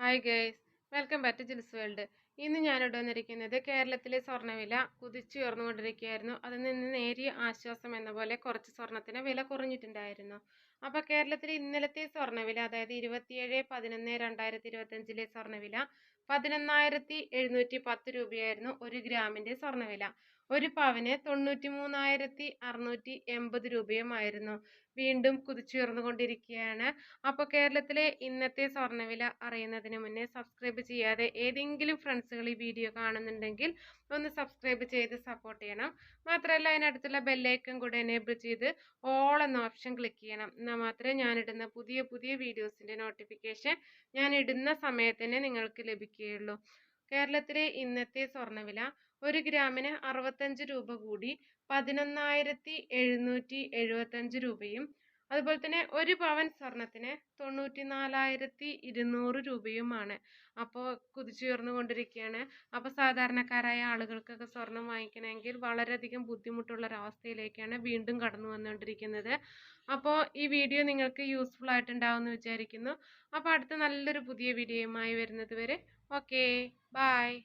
Hi guys welcome back to Jils world ഇന്ന് ഞാനിവിടെ വന്നിരിക്കുന്നത് കേരളത്തിലെ സ്വർണവില കുതിച്ചുയർന്നുകൊണ്ടിരിക്കുകയായിരുന്നു അതിൽ നിന്ന് നേരിയ ആശ്വാസം എന്ന പോലെ കുറച്ച് സ്വർണത്തിന് വില കുറഞ്ഞിട്ടുണ്ടായിരുന്നു. അപ്പോൾ കേരളത്തിലെ ഇന്നലത്തെ സ്വർണവില അതായത് ഇരുപത്തിയേഴ് പതിനൊന്ന് രണ്ടായിരത്തി ഇരുപത്തഞ്ചിലെ സ്വർണവില പതിനൊന്നായിരത്തി എഴുന്നൂറ്റി പത്ത് രൂപയായിരുന്നു ഒരു ഗ്രാമിന്റെ സ്വർണവില ഒരു പവന് തൊണ്ണൂറ്റി മൂന്നായിരത്തി അറുന്നൂറ്റി എൺപത് രൂപയുമായിരുന്നു. വീണ്ടും കുതിച്ചുയർന്നുകൊണ്ടിരിക്കുകയാണ്. അപ്പോൾ കേരളത്തിലെ ഇന്നത്തെ സ്വർണവില അറിയുന്നതിന് മുന്നേ സബ്സ്ക്രൈബ് ചെയ്യാതെ ഏതെങ്കിലും ഫ്രണ്ട്സുകൾ ഈ വീഡിയോ കാണുന്നുണ്ടെങ്കിൽ ഒന്ന് സബ്സ്ക്രൈബ് ചെയ്ത് സപ്പോർട്ട് ചെയ്യണം. മാത്രമല്ല അതിനടുത്തുള്ള ബെല്ലൈക്കൺ കൂടെ എനേബിൾ ചെയ്ത് ഓൾ എന്ന ഓപ്ഷൻ ക്ലിക്ക് ചെയ്യണം. എന്നാൽ മാത്രമേ ഞാനിടുന്ന പുതിയ പുതിയ വീഡിയോസിന്റെ നോട്ടിഫിക്കേഷൻ ഞാൻ ഇടുന്ന സമയത്ത് നിങ്ങൾക്ക് ലഭിക്കുകയുള്ളൂ. കേരളത്തിലെ ഇന്നത്തെ സ്വർണവില ഒരു ഗ്രാമിന് അറുപത്തഞ്ച് രൂപ കൂടി പതിനൊന്നായിരത്തി എഴുന്നൂറ്റി എഴുപത്തഞ്ച് രൂപയും അതുപോലെ തന്നെ ഒരു പവൻ സ്വർണത്തിന് തൊണ്ണൂറ്റി നാലായിരത്തി ഇരുന്നൂറ് രൂപയുമാണ്. അപ്പോൾ കുതിച്ചുയർന്നുകൊണ്ടിരിക്കുകയാണ് അപ്പോൾ സാധാരണക്കാരായ ആളുകൾക്കൊക്കെ സ്വർണം വാങ്ങിക്കണമെങ്കിൽ വളരെയധികം ബുദ്ധിമുട്ടുള്ള ഒരവസ്ഥയിലേക്കാണ് വീണ്ടും കടന്നു വന്നുകൊണ്ടിരിക്കുന്നത്. അപ്പോൾ ഈ വീഡിയോ നിങ്ങൾക്ക് യൂസ്ഫുൾ ആയിട്ടുണ്ടാവുമെന്ന് വിചാരിക്കുന്നു. അപ്പോൾ അടുത്ത നല്ലൊരു പുതിയ വീഡിയോയുമായി വരുന്നത് വരെ. Okay bye